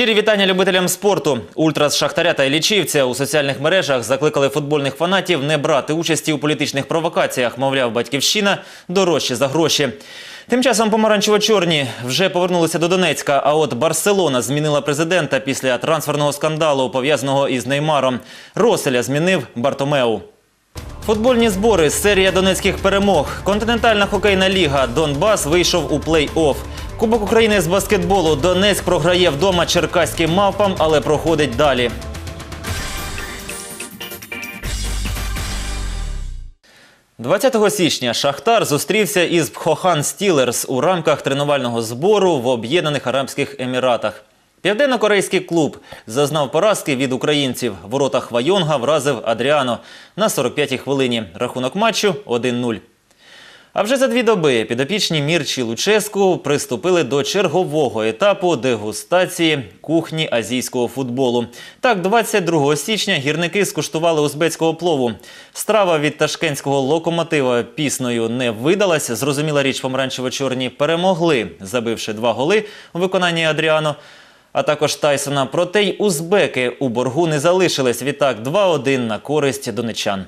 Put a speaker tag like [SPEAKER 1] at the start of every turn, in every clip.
[SPEAKER 1] Щирі вітання любителям спорту. Ультра з Шахтаря та Іллічівця у соціальних мережах закликали футбольних фанатів не брати участі у політичних провокаціях. Мовляв, батьківщина дорожче за гроші. Тим часом помаранчево-чорні вже повернулися до Донецька. А от Барселона змінила президента після трансферного скандалу, пов'язаного із Неймаром. Роселя змінив Бартомеу. Футбольні збори, серія донецьких перемог. Континентальна хокейна ліга Донбас вийшов у плей-офф. Кубок України з баскетболу Донецьк програє вдома черкаським мавпам, але проходить далі. «20 січня Шахтар зустрівся із Пхохан Стілерс у рамках тренувального збору в Об'єднаних Арабських Еміратах. Південно-корейський клуб зазнав поразки від українців. В воротах Вайонга вразив Адріано на 45-й хвилині. Рахунок матчу 1-0. А вже за дві доби підопічні Мірчі Луческу приступили до чергового етапу дегустації кухні азійського футболу. Так, 22 січня гірники скуштували узбецького плову. Страва від ташкентського локомотива пісною не видалась. Зрозуміла річ помаранчево-чорні перемогли, забивши два голи у виконанні Адріано. А також Тайсона. Проте й узбеки у боргу не залишились. Відтак 2-1 на користь донечан.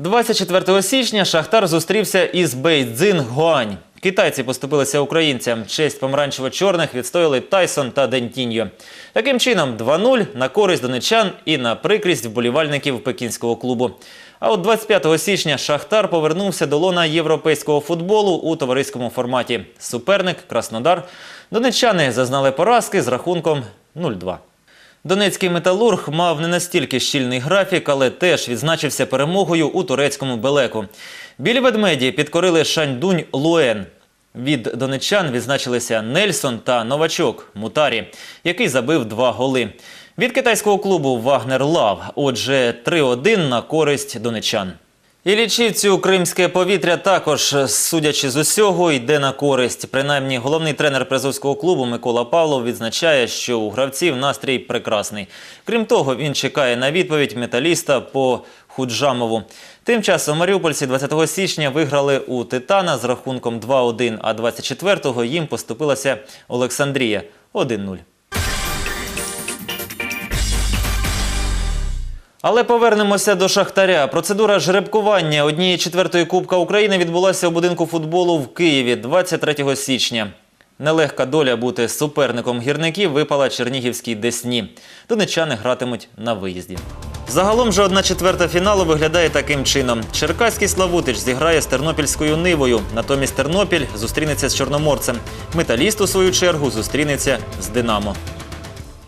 [SPEAKER 1] 24 січня Шахтар зустрівся із Бейдзин Гуань. Китайці поступилися українцям. Честь помаранчево-чорних відстояли Тайсон та Дентіньо. Таким чином, 2-0 на користь донечан і на прикрість вболівальників пекінського клубу. А от 25 січня Шахтар повернувся до лона європейського футболу у товариському форматі. Суперник Краснодар. Донечани зазнали поразки з рахунком 0-2. Донецький металург мав не настільки щільний графік, але теж відзначився перемогою у турецькому Белеку. Білі ведмеді підкорили Шаньдунь Луен. Від донечан відзначилися Нельсон та новачок Мутарі, який забив два голи. Від китайського клубу Вагнер Лав. Отже, 3-1 на користь донечан. І лічівцю кримське повітря також, судячи з усього, йде на користь. Принаймні, головний тренер призовського клубу Микола Павлов відзначає, що у гравців настрій прекрасний. Крім того, він чекає на відповідь металіста по Худжамову. Тим часом маріупольці 20 січня виграли у Титана з рахунком 2-1, а 24-го їм поступилася Олександрія 1-0. Але повернемося до Шахтаря. Процедура жеребкування однієї четвертої Кубка України відбулася у будинку футболу в Києві 23 січня. Нелегка доля бути суперником гірників випала Чернігівській Десні. Донечани гратимуть на виїзді. Загалом же одна четверта фіналу виглядає таким чином: Черкаський Славутич зіграє з Тернопільською Нивою. Натомість Тернопіль зустрінеться з Чорноморцем. Металіст, у свою чергу, зустрінеться з Динамо.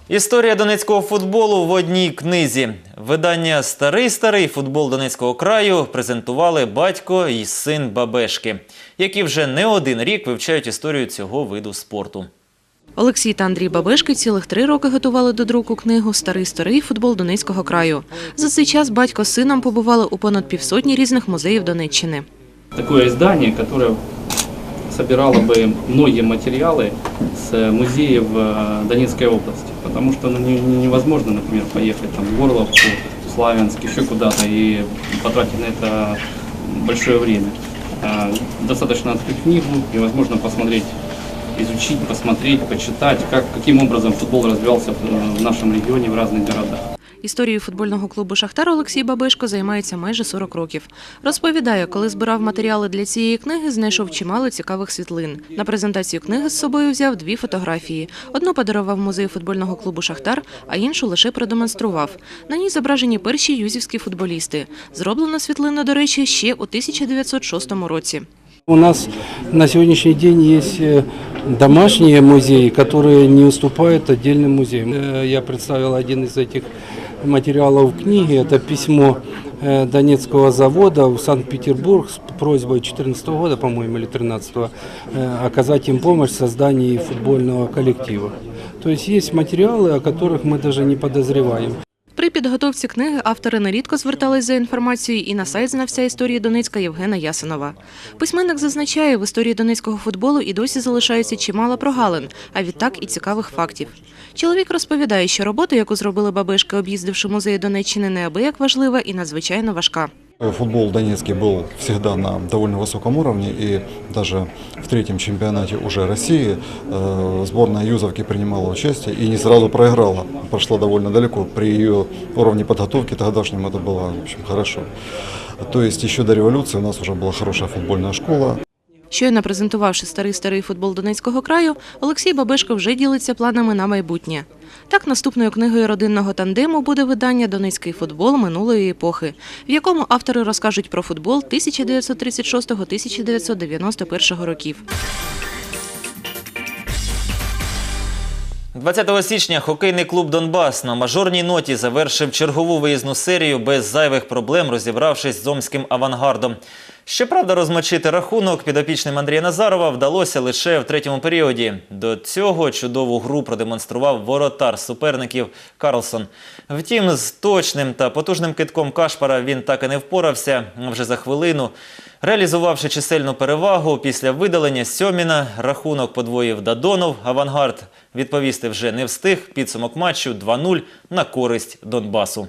[SPEAKER 1] Історія донецького футболу в одній книзі. Видання Старий старий футбол Донецького краю презентували батько і син Бабешки, які вже не один рік вивчають історію цього виду спорту.
[SPEAKER 2] Олексій та Андрій Бабешки цілих три роки готували до друку книгу Старий старий футбол Донецького краю. За цей час батько з сином побували у понад півсотні різних музеїв Донеччини.
[SPEAKER 3] такое издание, которое собирало бы многие материалы с музеев э, Донецкой области. Потому что ну, не- не- невозможно, например, поехать там, в Горловку, в Славянск, еще куда-то и потратить на это большое время. А, Достаточно открыть книгу, и возможно посмотреть, изучить, посмотреть, почитать, как, каким образом футбол развивался в в нашем регионе, в разных городах.
[SPEAKER 2] Історією футбольного клубу Шахтар Олексій Бабешко займається майже 40 років. Розповідає, коли збирав матеріали для цієї книги, знайшов чимало цікавих світлин. На презентацію книги з собою взяв дві фотографії. Одну подарував музею футбольного клубу Шахтар, а іншу лише продемонстрував. На ній зображені перші юзівські футболісти. Зроблена світлина, до речі, ще у 1906 році.
[SPEAKER 4] У нас на сегодняшний день есть э, домашние музеи, которые не уступают отдельным музеям. Э, Я представил один из этих материалов в книге. Это письмо э, Донецкого завода в Санкт-Петербург с просьбой 2014 года, по-моему, или 2013 оказать им помощь в создании футбольного коллектива. То есть есть материалы, о которых мы даже не подозреваем.
[SPEAKER 2] При підготовці книги автори нерідко звертались за інформацією і на сайт знавця історії Донецька Євгена Ясинова. Письменник зазначає, в історії донецького футболу і досі залишається чимало прогалин, а відтак і цікавих фактів. Чоловік розповідає, що робота, яку зробили бабишки, об'їздивши музеї Донеччини, неабияк важлива і надзвичайно важка.
[SPEAKER 5] Футбол донецкий был всегда на довольно высоком уровне, и даже в третьем чемпионате уже России э, сборная Юзовки принимала участие и не сразу проиграла. Прошла довольно далеко. При ее уровне подготовки тогдашнем это было в общем, хорошо. То есть еще до революции у нас уже была хорошая футбольная школа.
[SPEAKER 2] Щойно презентувавши старий старий футбол Донецького краю, Олексій Бабишко вже ділиться планами на майбутнє. Так, наступною книгою родинного тандему буде видання Донецький футбол минулої епохи, в якому автори розкажуть про футбол 1936-1991 років.
[SPEAKER 1] 20 січня хокейний клуб Донбас на мажорній ноті завершив чергову виїзну серію без зайвих проблем, розібравшись з омським авангардом. Щоправда, розмочити рахунок підопічним Андрія Назарова вдалося лише в третьому періоді. До цього чудову гру продемонстрував воротар суперників Карлсон. Втім, з точним та потужним китком Кашпара він так і не впорався. Вже за хвилину Реалізувавши чисельну перевагу після видалення Сьоміна, рахунок подвоїв Дадонов. Авангард відповісти вже не встиг. Підсумок матчу 2-0 на користь Донбасу.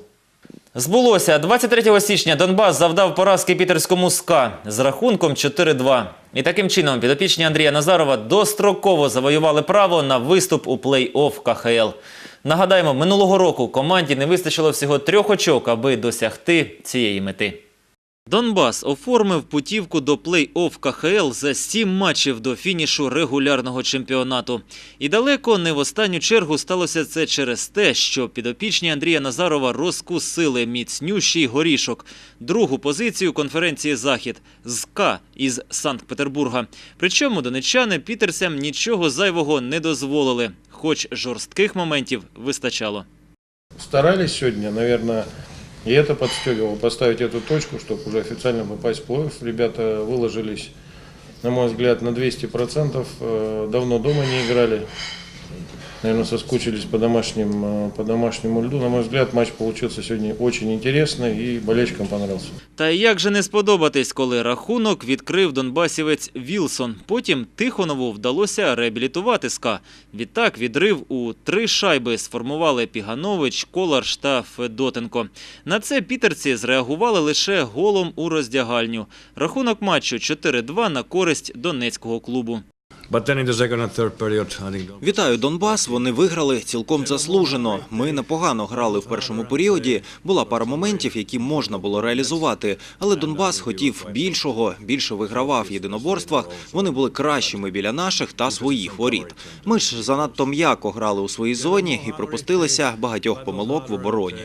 [SPEAKER 1] Збулося 23 січня Донбас завдав поразки пітерському СКА з рахунком 4-2. І таким чином підопічні Андрія Назарова достроково завоювали право на виступ у плей-офф КХЛ. Нагадаємо, минулого року команді не вистачило всього трьох очок, аби досягти цієї мети. Донбас оформив путівку до плей-офф КХЛ за сім матчів до фінішу регулярного чемпіонату. І далеко не в останню чергу сталося це через те, що підопічні Андрія Назарова розкусили міцнющий горішок, другу позицію конференції Захід з К із Санкт-Петербурга. Причому донечани пітерцям нічого зайвого не дозволили, хоч жорстких моментів вистачало.
[SPEAKER 6] Старались сегодня, наверное, и это подстегивало поставить эту точку, чтобы уже официально попасть в плей-офф. Ребята выложились, на мой взгляд, на 200%. Э, Давно дома не играли. Наверное, соскучились по, домашним, э, по домашнему льду. На мой взгляд, матч получился сегодня очень интересный и болельщикам понравился.
[SPEAKER 1] Та як же не сподобатись, коли рахунок відкрив донбасівець Вілсон. Потім Тихонову вдалося реабілітувати СКА. Відтак відрив у три шайби сформували Піганович, Коларш та Федотенко. На це пітерці зреагували лише голом у роздягальню. Рахунок матчу 4-2 на користь донецького клубу.
[SPEAKER 7] Вітаю Донбас. Вони виграли цілком заслужено. Ми непогано грали в першому періоді. Була пара моментів, які можна було реалізувати. Але Донбас хотів більшого, більше вигравав в єдиноборствах. Вони були кращими біля наших та своїх воріт. Ми ж занадто м'яко грали у своїй зоні і пропустилися багатьох помилок в обороні.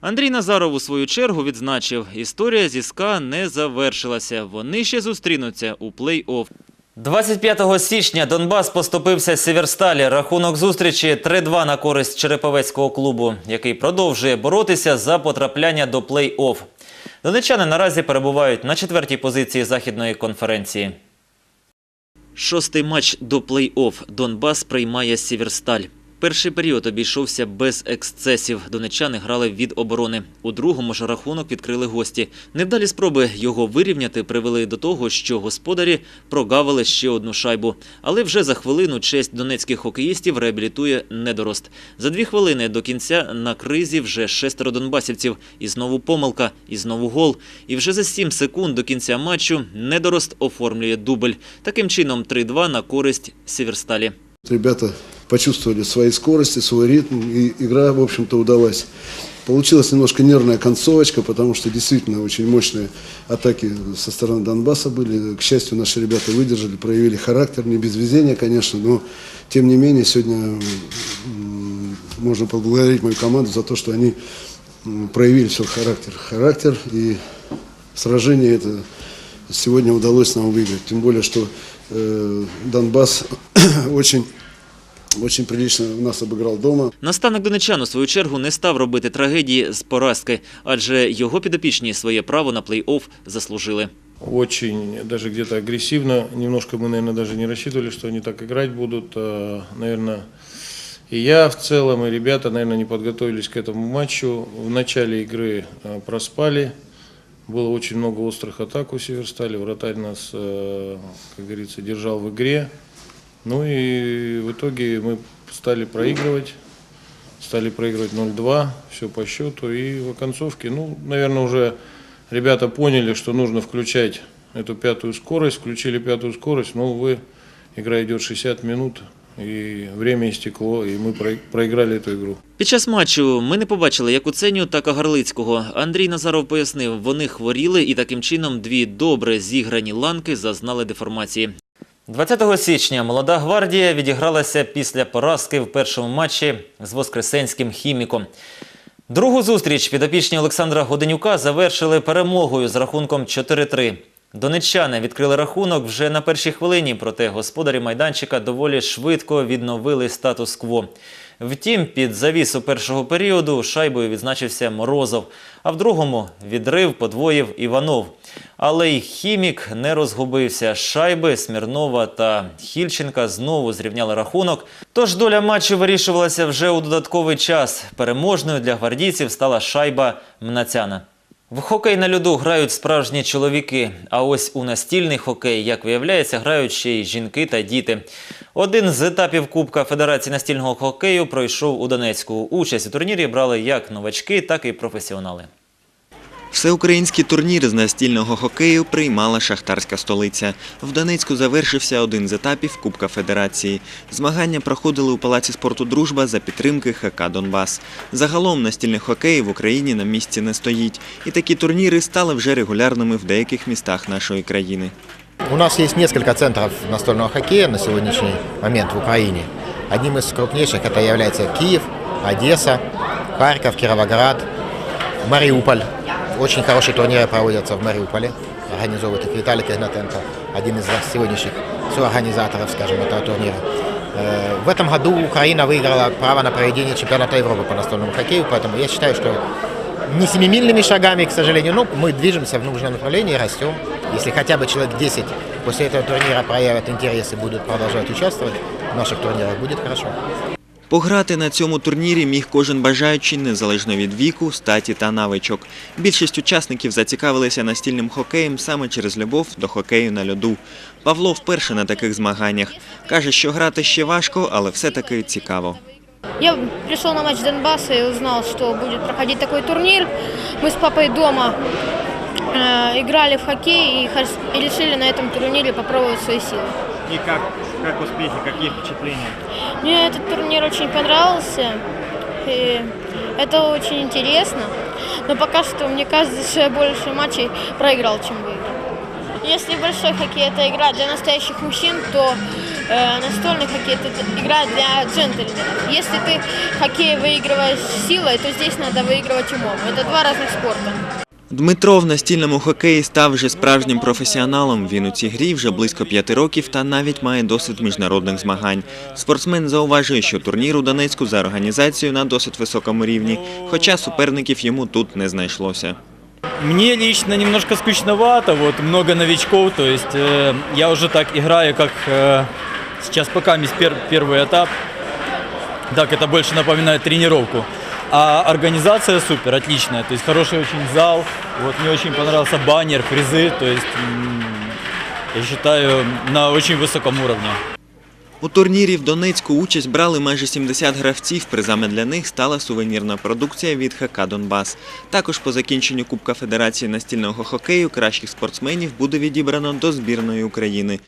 [SPEAKER 1] Андрій Назаров у свою чергу відзначив, історія зі СКА не завершилася. Вони ще зустрінуться у плей-офф. 25 січня Донбас поступився Сіверсталі. Рахунок зустрічі 3-2 на користь Череповецького клубу, який продовжує боротися за потрапляння до плей-офф. Донечани наразі перебувають на четвертій позиції західної конференції. Шостий матч до плей-офф. Донбас приймає Сіверсталь. Перший період обійшовся без ексцесів. Донечани грали від оборони. У другому ж рахунок відкрили гості. Невдалі спроби його вирівняти привели до того, що господарі прогавили ще одну шайбу. Але вже за хвилину честь донецьких хокеїстів реабілітує недорост. За дві хвилини до кінця на кризі вже шестеро донбасівців. І знову помилка, і знову гол. І вже за сім секунд до кінця матчу недорост оформлює дубль. Таким чином 3-2 на користь Сіверсталі.
[SPEAKER 8] Ребята почувствовали свои скорости, свой ритм, и игра, в общем-то, удалась. Получилась немножко нервная концовочка, потому что действительно очень мощные атаки со стороны Донбасса были. К счастью, наши ребята выдержали, проявили характер, не без везения, конечно, но тем не менее сегодня можно поблагодарить мою команду за то, что они проявили все характер. Характер и сражение это сегодня удалось нам выиграть. Тем более, что э, Донбасс очень, очень прилично нас обыграл дома.
[SPEAKER 1] Наставник донечан у свою чергу не став робити трагедії з поразки, адже його підопічні своє право на плей-офф заслужили.
[SPEAKER 6] Очень даже где-то агрессивно. Немножко мы, наверное, даже не рассчитывали, что они так играть будут. А, Наверное, и я в целом, и ребята, наверное, не подготовились к этому матчу. В начале игры а, проспали. Было очень много острых атак у Северстали. Вратарь нас, э, как говорится, держал в игре. Ну и в итоге мы стали проигрывать. Стали проигрывать 0-2, все по счету. И в оконцовке, ну, наверное, уже ребята поняли, что нужно включать эту пятую скорость, включили пятую скорость, но, увы, игра идет 60 минут, и время истекло, и мы про- проиграли эту игру.
[SPEAKER 1] Під час матчу ми не побачили як Уценю, так і Гарлицького. Андрій Назаров пояснив, вони хворіли і таким чином дві добре зіграні ланки зазнали деформації. 20 січня молода гвардія відігралася після поразки в першому матчі з Воскресенським хіміком. Другу зустріч підопічні Олександра Годенюка завершили перемогою з рахунком 4-3. Донеччани відкрили рахунок вже на першій хвилині, проте господарі майданчика доволі швидко відновили статус-кво. Втім, під завісу першого періоду шайбою відзначився Морозов, а в другому відрив подвоїв Іванов. Але й хімік не розгубився. Шайби Смірнова та Хільченка знову зрівняли рахунок. Тож доля матчу вирішувалася вже у додатковий час. Переможною для гвардійців стала шайба Мнацяна. В хокей на льоду грають справжні чоловіки, а ось у настільний хокей, як виявляється, грають ще й жінки та діти. Один з етапів Кубка Федерації настільного хокею пройшов у Донецьку. Участь у турнірі брали як новачки, так і професіонали.
[SPEAKER 7] Всеукраїнський турнір з настільного хокею приймала шахтарська столиця. В Донецьку завершився один з етапів Кубка Федерації. Змагання проходили у Палаці спорту Дружба за підтримки ХК Донбас. Загалом настільний хокей в Україні на місці не стоїть, і такі турніри стали вже регулярними в деяких містах нашої країни.
[SPEAKER 9] У нас есть несколько центров настольного хоккея на сегодняшний момент в Украине. Одним из крупнейших это является Киев, Одесса, Харьков, Кировоград, Мариуполь. Очень хорошие турниры проводятся в Мариуполе. Организовывает их Виталий Игнатенко, один из сегодняшних соорганизаторов, скажем, этого турнира. Э, В этом году Украина выиграла право на проведение чемпионата Европы по настольному хоккею, поэтому я считаю, что не семимильными шагами, к сожалению, но мы движемся в нужном направлении, растем. Если хотя бы человек 10 после этого турнира проявят интерес и будут продолжать участвовать в наших турнирах, будет хорошо.
[SPEAKER 7] Пограти на цьому турнірі міг кожен бажаючий незалежно від віку, статі та навичок. Більшість учасників зацікавилися настільним хокеєм саме через любов до хокею на льоду. Павло вперше на таких змаганнях. Каже, що грати ще важко, але все-таки цікаво.
[SPEAKER 10] Я пришел на матч Донбасса и узнал, что будет проходить такой турнир. Мы с папой дома э, играли в хоккей и, хос- и решили на этом турнире попробовать свои силы.
[SPEAKER 11] И как, как успехи, какие впечатления?
[SPEAKER 10] Мне этот турнир очень понравился. И это очень интересно. Но пока что мне кажется, что я больше матчей проиграл, чем выиграл. Если большой хоккей это игра для настоящих мужчин, то э, настольный хоккей это игра для джентльменов. Если ты хоккей выигрываешь силой, то здесь надо выигрывать умом. Это два разных спорта.
[SPEAKER 7] Дмитро в настільному хокеї став вже справжнім професіоналом. Він у цій грі вже близько п'яти років та навіть має досвід міжнародних змагань. Спортсмен зауважує, що турнір у Донецьку за організацією на досить високому рівні, хоча суперників йому тут не знайшлося.
[SPEAKER 11] Мне лично немножко скучновато, вот много новичков, то есть э, я уже так играю, как э, сейчас пока есть пер- первый этап. Так, это больше напоминает тренировку. А организация супер, отличная, то есть хороший очень зал. Вот мне очень понравился баннер, призы, то есть я считаю на очень высоком уровне.
[SPEAKER 7] У турнірі в Донецьку участь брали майже 70 гравців. Призами для них стала сувенірна продукція від ХК Донбас. Також по закінченню Кубка Федерації настільного хокею кращих спортсменів буде відібрано до збірної України.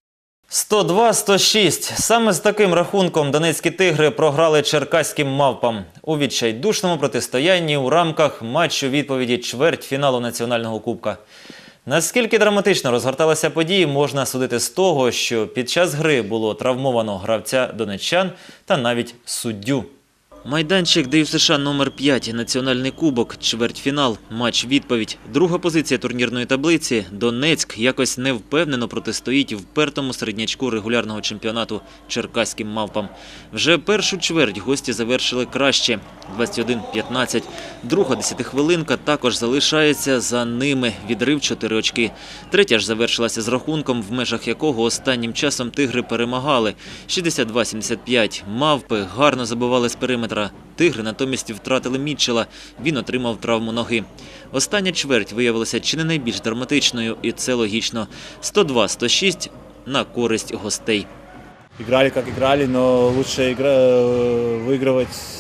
[SPEAKER 1] 102-106. Саме з таким рахунком донецькі тигри програли черкаським мавпам у відчайдушному протистоянні у рамках матчу відповіді чвертьфіналу національного кубка. Наскільки драматично розгорталися події, можна судити з того, що під час гри було травмовано гравця донеччан та навіть суддю. Майданчик ДЮСШ номер 5 Національний кубок, чвертьфінал, матч відповідь. Друга позиція турнірної таблиці. Донецьк якось невпевнено протистоїть впертому середнячку регулярного чемпіонату черкаським мавпам. Вже першу чверть гості завершили краще 21-15. Друга десятихвилинка також залишається за ними. Відрив 4 очки. Третя ж завершилася з рахунком, в межах якого останнім часом тигри перемагали. 62-75. Мавпи гарно забивали з периметра Тигри натомість втратили Мітчела. Він отримав травму ноги. Остання чверть виявилася чи не найбільш драматичною, і це логічно. 102-106 на користь гостей.
[SPEAKER 11] Играли как играли, но лучше игра, э, выигрывать